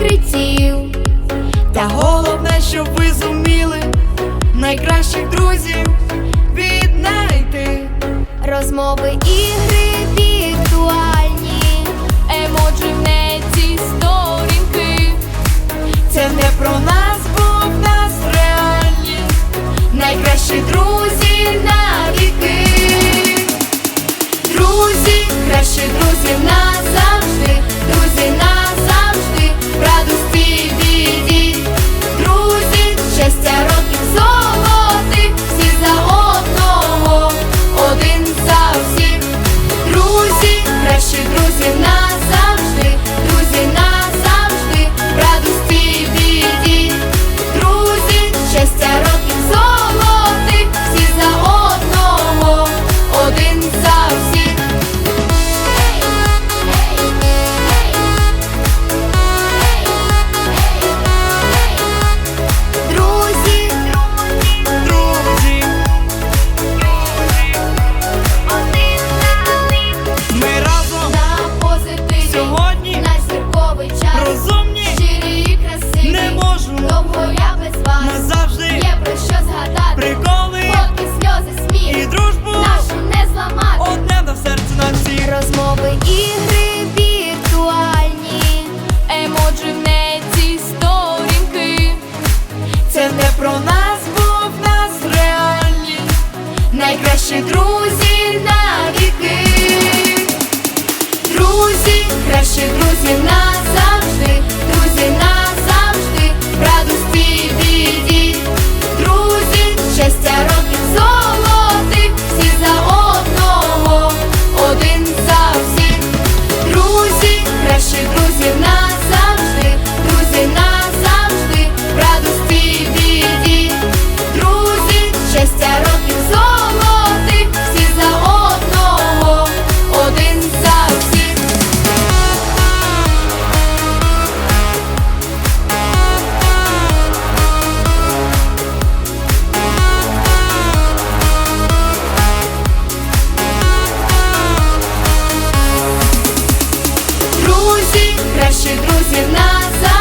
відкриттів. Та головне, щоб ви зуміли найкращих друзів віднайти. Розмови, ігри віртуальні, емоджі в неті сторінки. Це не про нас, бо в нас реальні найкращі друзі на віки. Друзі, кращі друзі назавжди, наші друзі навіки, друзі, кращі друзі назавжди, друзі назавжди, радості біді, друзі, щастя років золотих, всі за одного, один за всіх, друзі, кращі друзі назавжди найкращих друзів нас.